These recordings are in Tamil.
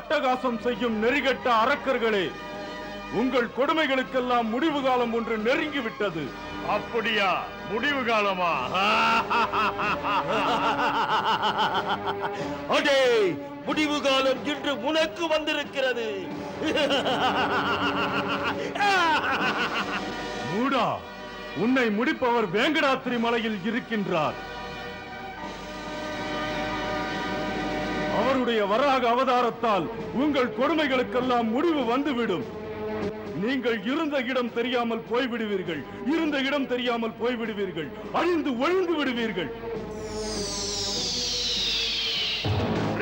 அட்டகாசம் செய்யும் நெறிகட்ட அரக்கர்களே உங்கள் கொடுமைகளுக்கெல்லாம் முடிவு காலம் ஒன்று நெருங்கி விட்டது அப்படியா? முடிவு காலமா அடே முடிவு காலம் இன்று உனக்கு வந்திருக்கிறது. மூடா உன்னை முடிப்பவர் வேங்கடாத்திரி மலையில் இருக்கின்றார். அவருடைய வராக அவதாரத்தால் உங்கள் கொடுமைகளுக்கெல்லாம் முடிவு வந்துவிடும். நீங்கள் இருந்த இடம் தெரியாமல் போய்விடுவீர்கள். இருந்த இடம் தெரியாமல் போய்விடுவீர்கள். அழிந்து ஒழிந்து விடுவீர்கள்.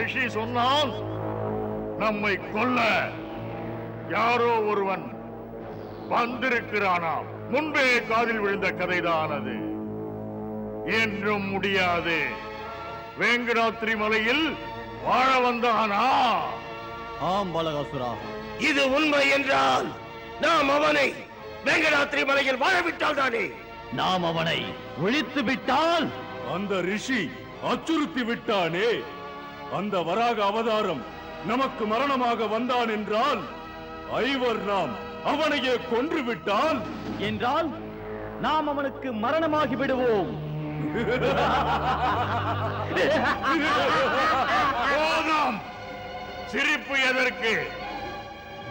ரிஷி சொன்னால் நம்மை கொல்ல யாரோ ஒருவன் வந்திருக்கிறானாம் முன்பே காதில் விழுந்த கதைதான் அது என்றும் முடியாது. வேங்கடாத்திரி மலையில் வாழ வந்தானா ஆம் பாலகாசுரா. இது உண்மை என்றால் நாம் அவனை வேங்கடாத்திரி மலையில் வாழவிட்டால் தானே? நாம் அவனை ஒழித்து விட்டால்? அந்த ரிஷி அச்சுறுத்தி விட்டானே? அந்த வராக அவதாரம் நமக்கு மரணமாக வந்தான் என்றால் ஐவர் நாம் அவனையே கொன்று விட்டால்? என்றால் நாம் அவனுக்கு மரணமாகி விடுவோம். போதும். சிரிப்பு எதற்கு?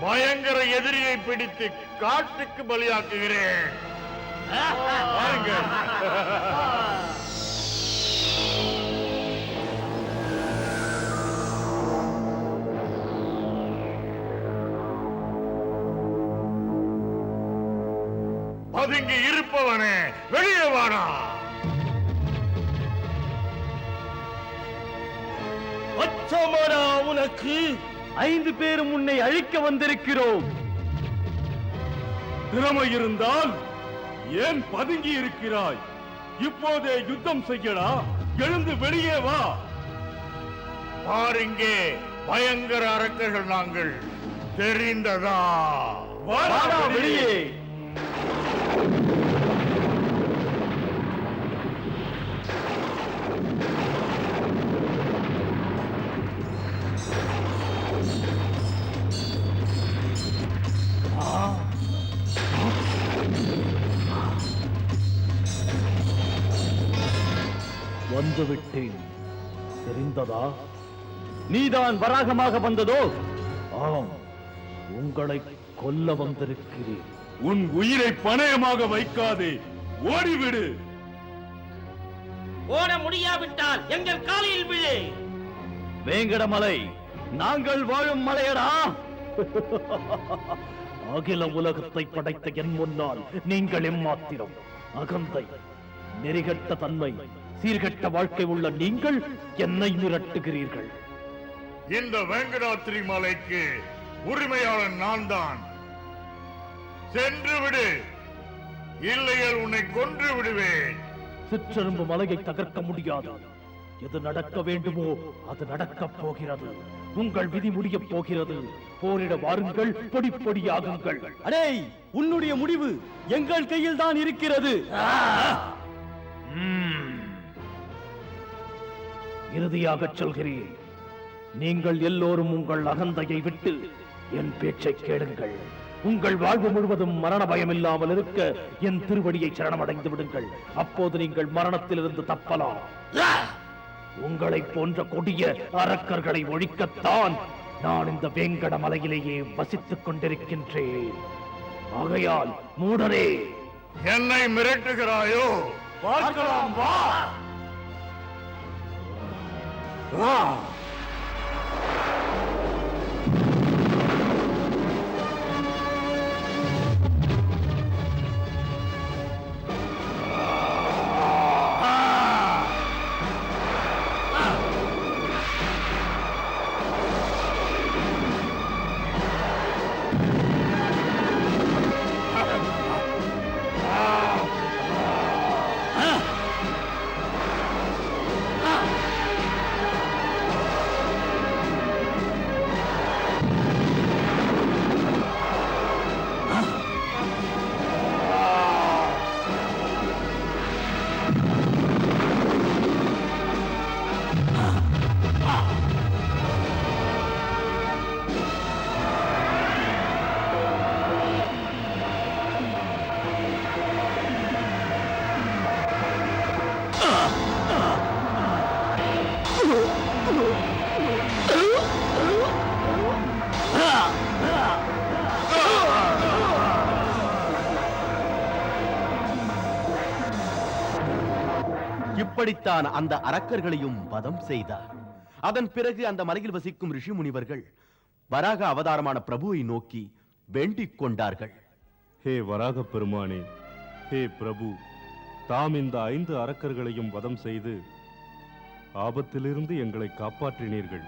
பயங்கர எதிரியை பிடித்து காட்டுக்கு பலியாக்குகிறேன். பதுங்கி இருப்பவனே வெளியே வாடா. அச்சமாடா உனக்கு ஐந்து பேரும் உன்னை அழிக்க வந்திருக்கிறோம். திறமை இருந்தால் ஏன் பதுங்கி இருக்கிறாய்? இப்போதே யுத்தம் செய்யடா. எழுந்து வெளியே வா. பாருங்கே பயங்கர அரக்கர்கள் நாங்கள். தெரிந்ததா? வெளியே. வந்துவிட்டேன் தெரிந்ததா? நீதான் வராகமாக வந்ததோ? ஆம் உங்களை கொல்ல வந்திருக்கிறேன். உன் உயிரை பணயமாக வைக்காதே. ஓடிவிடு. ஓட முடியாவிட்டால் எங்கள் காலில் விழு. வேங்கடமலை நாங்கள் வாழும் மலையடா. அகில உலகத்தை படைத்த என் முன்னால் நீங்கள் எம்மாத்திரம் அகந்தை நெறிகட்ட தன்மை சீர்கெட்ட வாழ்க்கை உள்ள நீங்கள் என்னை மிரட்டுகிறீர்கள். இந்த வேங்கடாத்திரி மலைக்கு உரிமையாளன் நான் தான் சென்று விடு இல்லையேல் உன்னை கொன்று விடுவேன். சிற்றெரும்பு மலையை தகர்க்க முடியாது. எது நடக்க வேண்டுமோ அது நடக்கப் போகிறது. உங்கள் விதி முடியப் போகிறது. போரிட வாருங்கள் பொடி பொடியாகுங்கள். அடே உன்னுடைய முடிவு எங்கள் கையில் தான் இருக்கிறது இறுதியாக இறுதியாகச் சொல்கிறேன். நீங்கள் எல்லோரும் உங்கள் அகந்தையை விட்டு என் பேச்சைக் கேளுங்கள். உங்கள் வாழ்வு முழுவதும் மரண பயம் இல்லாமல் இருக்க என் திருவடியை சரணமடைந்து விடுங்கள். அப்போது நீங்கள் மரணத்திலிருந்து தப்பலாம். உங்களை போன்ற கொடிய அரக்கர்களை ஒழிக்கத்தான் நான் இந்த வேங்கட மலையிலேயே வசித்துக் கொண்டிருக்கின்றேன். ஆகையால் மூடரே! என்னை மிரட்டுகிறாயோ? பார்க்கலாம் வா! வா இப்படித்தான் அந்த அரக்கர்களையும் வதம் செய்தார். அதன் பிறகு அந்த மலையில் வசிக்கும் ரிஷி முனிவர்கள் வராக அவதாரமான பிரபுவை நோக்கி வேண்டிக் கொண்டார்கள். ஹே வராக பெருமானே ஹே பிரபு தாம் இந்த ஐந்து அரக்கர்களையும் வதம் செய்து ஆபத்திலிருந்து எங்களை காப்பாற்றினீர்கள்.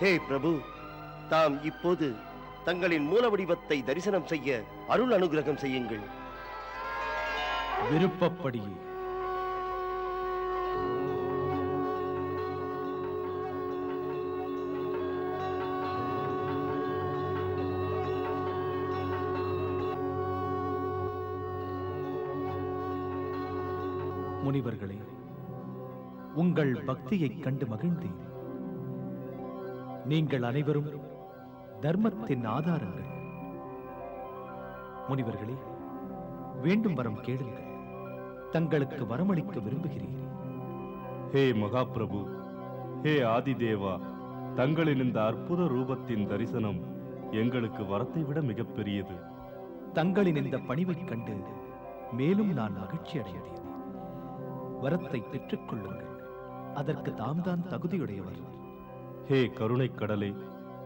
ஹே பிரபு தாம் இப்போது தங்களின் மூல வடிவத்தை தரிசனம் செய்ய அருள் அனுகிரகம் செய்யுங்கள். விருப்பப்படியே. முனிவர்களே உங்கள் பக்தியைக் கண்டு மகிழ்ந்தேன். நீங்கள் அனைவரும் தர்மத்தின் ஆதாரங்கள். முனிவர்களே வேண்டும் வரம் கேளுங்கள். தங்களுக்கு வரமளிக்க விரும்புகிறேன் ஹே மகாபிரபு ஹே ஆதிதேவா தங்களின் இந்த அற்புத ரூபத்தின் தரிசனம் எங்களுக்கு வரத்தை விட மிகப்பெரியது. தங்களின் இந்த பணிவைக் கண்டு மேலும் நான் மகிழ்ச்சி அடைந்தேன். வரத்தை பெற்றுக் கொள்ளுங்கள். அதற்கு தாம்தான் தகுதியுடையவர். ஹே கருணைக் கடலே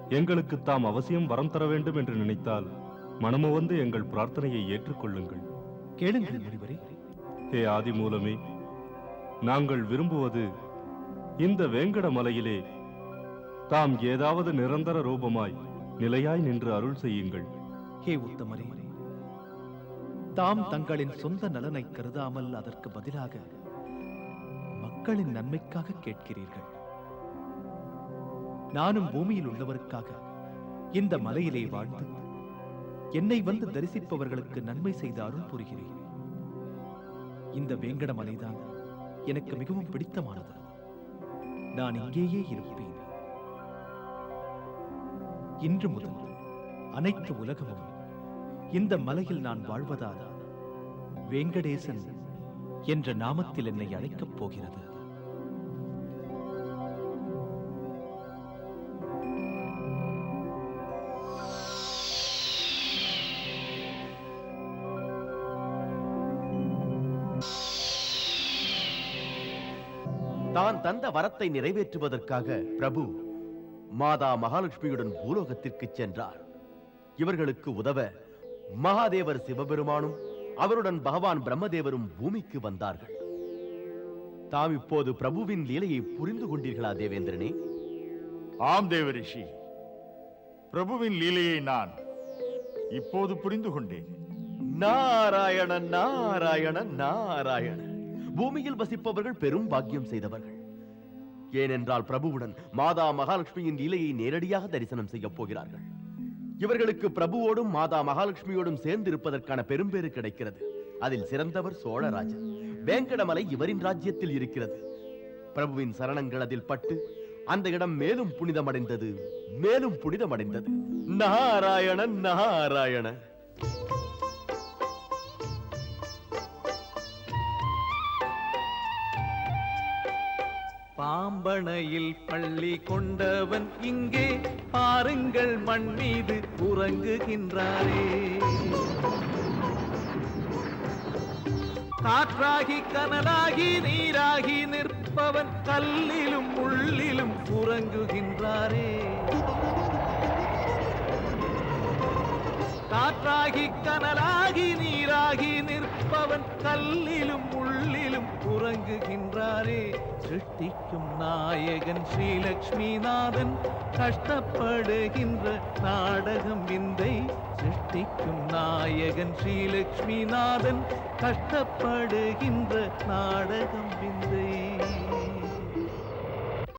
எங்களுக்கு தாம் அவசியம் வரம் தர வேண்டும் என்று நினைத்தால் மனமு வந்து எங்கள் பிரார்த்தனையை ஏற்றுக்கொள்ளுங்கள். கேளுங்கள் முனிவரே. ஹே ஆதிமூலமே நாங்கள் விரும்புவது இந்த வேங்கட மலையிலே தாம் ஏதாவது நிரந்தர ரூபமாய் நிலையாய் நின்று அருள் செய்யுங்கள். ஹே உத்தமரே தாம் தங்களின் சொந்த நலனை கருதாமல் அதற்கு பதிலாக மக்களின் நன்மைக்காக கேட்கிறீர்கள். நானும் பூமியில் உள்ளவருக்காக இந்த மலையிலே வாழ்ந்து என்னை வந்து தரிசிப்பவர்களுக்கு நன்மை செய்த அருள் புரிகிறேன். இந்த வேங்கட மலைதான் எனக்கு மிகவும் பிடித்தமானது. நான் இங்கேயே இருப்பேன். இன்று முதல் அனைத்து உலகமும் இந்த மலையில் நான் வாழ்வதால் வேங்கடேசன் என்ற நாமத்தில் என்னை அழைக்கப் போகிறது. தந்த வரத்தை நிறைவேற்றுவதற்காக பிரபு மாதா மகாலட்சுமியுடன் பூலோகத்திற்கு சென்றார். இவர்களுக்கு உதவ மகாதேவர் சிவபெருமானும் அவருடன் பகவான் பிரம்மதேவரும் பூமிக்கு வந்தார்கள். தாம் இப்போது பிரபுவின் லீலையை புரிந்து கொண்டீர்களா தேவேந்திரனே? ஆம் தேவரிஷி. பிரபுவின் லீலையை நான் இப்போது புரிந்து கொண்டேன். நாராயண நாராயண நாராயண பூமியில் வசிப்பவர்கள் பெரும் பாக்கியம் செய்தவர்கள். ஏனென்றால் பிரபுவுடன் மாதா மகாலட்சுமியின் லீலையை நேரடியாக தரிசனம் செய்ய போகிறார்கள். இவர்களுக்கு பிரபுவோடும் மாதா மகாலட்சுமியோடும் சேர்ந்து இருப்பதற்கான பெரும்பேறு கிடைக்கிறது. அதில் சிறந்தவர் சோழராஜன் வேங்கடமலை இவரின் ராஜ்யத்தில் இருக்கிறது. பிரபுவின் சரணங்கள் அதில் பட்டு அந்த இடம் மேலும் புனிதமடைந்தது மேலும் புனிதமடைந்தது. நாராயண நாராயண பாம்பனையில் பள்ளி கொண்டவன் இங்கே பாருங்கள் மண் மீது உறங்குகின்றாரே. காற்றாகி கனலாகி நீராகி நிற்பவன் கல்லிலும் உள்ளிலும் உறங்குகின்றாரே. காற்றாகி கனலாகி நீராகி நிற்பவன் கல்லிலும் உள்ளிலும் உறங்குகின்றாரே. சிருஷ்டிக்கும் நாயகன் ஸ்ரீலக்ஷ்மிநாதன் கஷ்டப்படுகின்ற நாடகம் விந்தை. சிருஷ்டிக்கும் நாயகன் ஸ்ரீலக்ஷ்மிநாதன் கஷ்டப்படுகின்ற நாடகம் விந்தை.